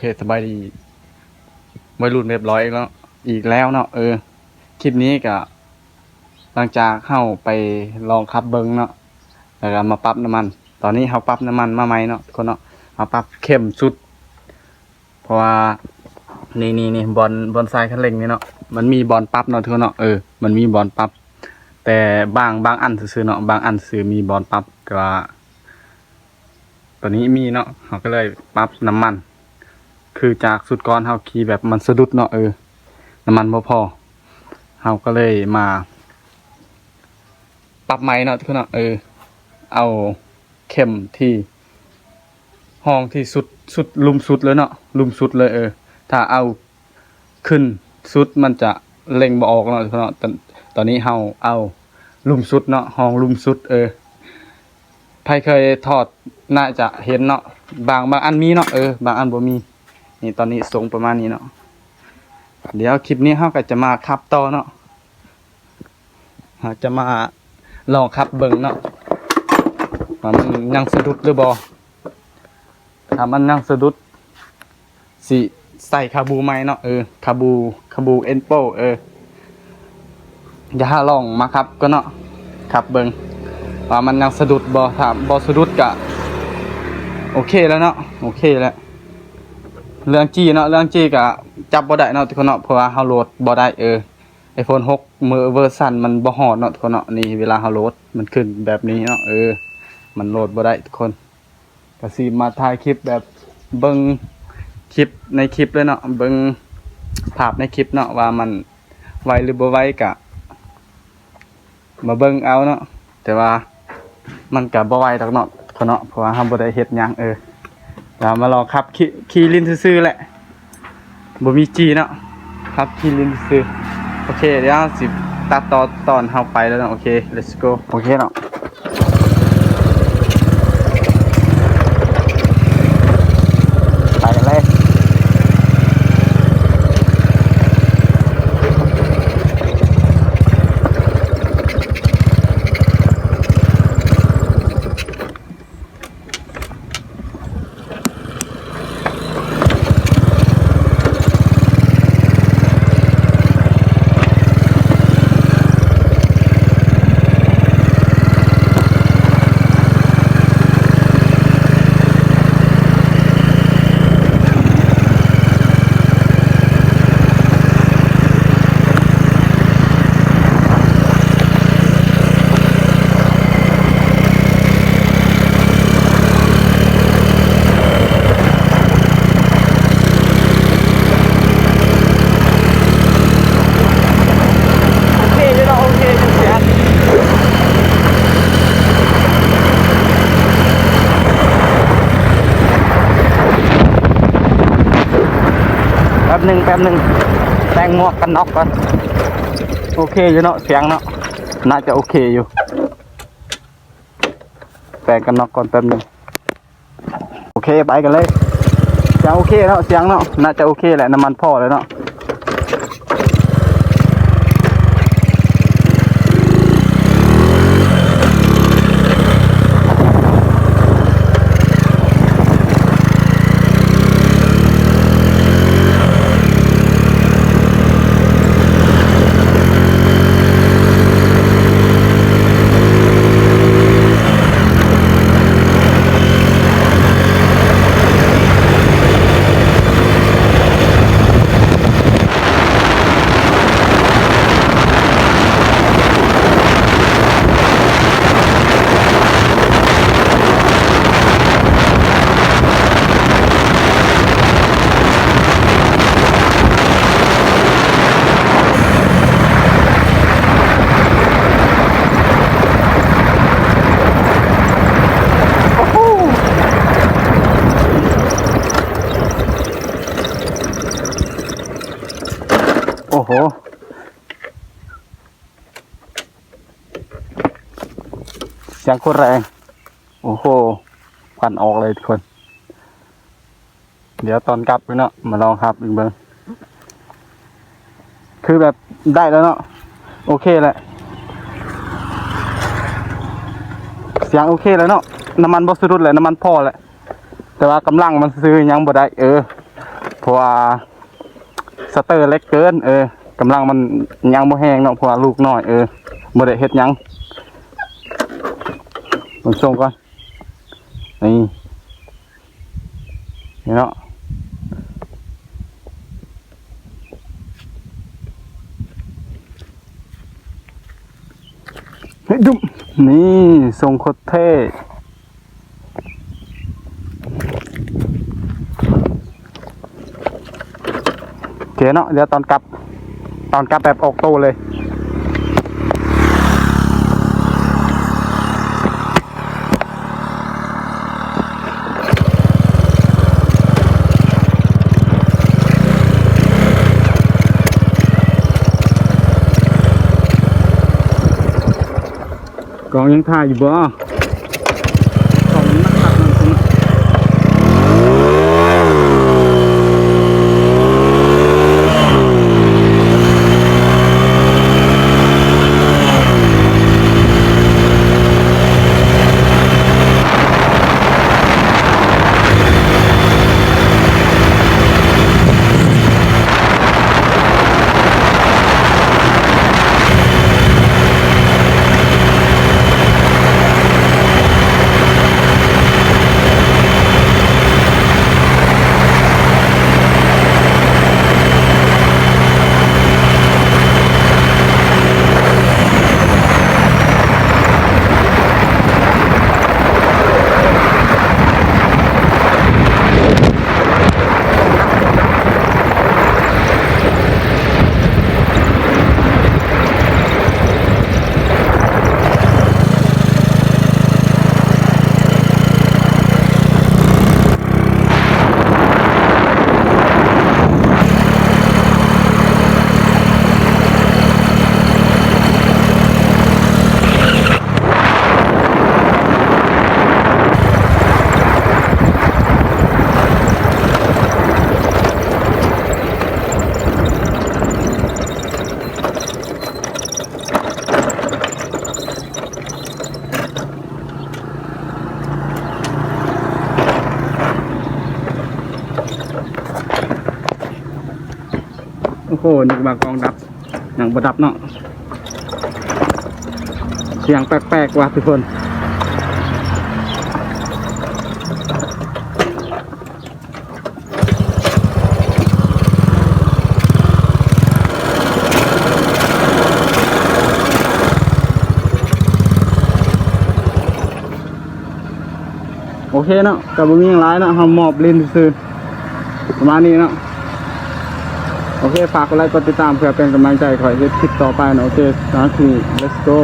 โอเคสบายดีวัยรุ่นเรียบร้อยแล้วอีกแล้วเนาะเออ คลิปนี้ก็หลังจากเข้าไปลองขับเบิ้งเนาะแล้วก็มาปรับน้ำมัน ตอนนี้เขาปรับน้ำมันมาใหม่เนาะคนเนาะมาปรับเข้มสุด เพราะว่านี่นี่นี่บอลบอลทรายคันเร่งนี่เนาะมันมีบอลปรับเนาะทุกคนเนาะเออมันมีบอลปรับแต่บางบางอันซื้อเนาะบางอันซื้อมีบอลปรับก็ว่ตัวนี้มีเนาะเขาก็เลยปรับน้ำมัน คือจากสุดก้อนเขาขี่แบบมันสะดุดเนาะเออ น้ำมันพอพอเขาก็เลยมา ปรับไม้เนาะทุกคนเนาะเออ เอาเข็มที่ห้องที่สุดสุดลุมสุดเลยเนาะลุมสุดเลยเออ ถ้าเอาขึ้นสุดมันจะเล็งบ่ออกเนาะทุกคนเนาะตอนตอนนี้เฮาเอาลุมสุดเนาะห้องลุมสุด เออใครเคยทอดน่าจะเห็นเนาะบางบางอันมีเนาะเออบางอันบ่มี นี่ตอนนี้ทรงประมาณนี้เนาะเดี๋ยวคลิปนี้เฮาก็จะมาขับต่อเนาะเฮาจะมาลองขับเบิ่งเนาะว่ามันยังสะดุดหรือบ่ถ้ามันยังสะดุดสิใส่คาบูไหมเนาะเออคาบูคาบูเอ็นโปเอออย่าหาลองมาครับก็เนาะขับเบิ่งว่ามันยังสะดุดบอถามบอสะดุดกะ โอเคแล้วเนาะโอเคแล้ว เรื่องจี้เนาะเรื่องจี้กะจับบ่ได้เนาะทุกคนเนาะเพราะว่าเฮาโหลดบ่ได้เออ iPhone 6มือเวอร์ชันมันบ่ฮอดเนาะทุกคนเนาะนี่เวลาเฮาโหลดมันขึ้นแบบนี้เนาะเออ มันโหลดบ่ได้ทุกคนก็สิมาถ่ายคลิปแบบเบิ่งคลิปในคลิปเลยเนาะเบิ่งภาพในคลิปเนาะว่ามันไวหรือบ่ไวกะมาเบิ่งเอาเนาะแต่ว่ามันกับบ่ไวดอกเนาะเขาเนาะเพราะว่าเฮาบ่ได้เฮ็ดหยังเออ เรามาลองขับขี่ขี่ลินซื่อๆแหละบ่มีจีเนาะขับขี่ลินซื่อโอเคเดี๋ยวสิตัดต่อตอนเฮาไปแล้วเนาะโอเค let's go โอเคเนาะไปกันเลย โอเคอยู่เนาะโอเคอยู่เสียงแป๊ บหนึ่งแป๊บหนึ่งแต่งหมวกกันน็อกก่อนโอเคอยู่เนาะเสียงเนาะน่าจะโอเคอยู่ แต่งกันน็อกก่อนแป๊บหนึ่งโอเคไปกันเลยเสียงโอเคเนาะเสียงเนาะน่าจะโอเคแหละน้ำมันพอเลยเนาะ โหเสียงโคตรแรง โอ้โหควันออกเลยทุกคน เดี๋ยวตอนกลับเนาะมาลองครับอีกเบิ้งคือแบบได้แล้วเนาะโอเคแหละ เสียงโอเคแล้วเนาะน้ำมันบอสรุดแหละน้ำมันพอแหละ แต่ว่ากำลังมันซื้อยังบ่ได้ เออเพราะว่าสเตอร์เล็กเกิน เออ กำลังมันยังบ่แห้งเนาะเพราะว่าลูกน้อยเออบ่ได้เฮ็ดหยังลองส่งก่อนนี่นี่เนาะเฮ้ยดุมนี่ทรงโคตรเท่โอเคเนาะเดี๋ยวตอนกลับ ตอนกลับแบบออกโตเลยกองยัง โอ้โหนึกว่ากองดับหนังประดับเนาะเสียงแปลกๆว่ะทุกคนโอเคเนาะกับบุญยังร้ายเนาะเฮามอบลินซื่อประมาณนี้เนาะ โอเค ฝากกดไลค์กดติดตามเพื่อเป็นกำลังใจขอให้คลิปต่อไปนะโอเคสาธุ let's go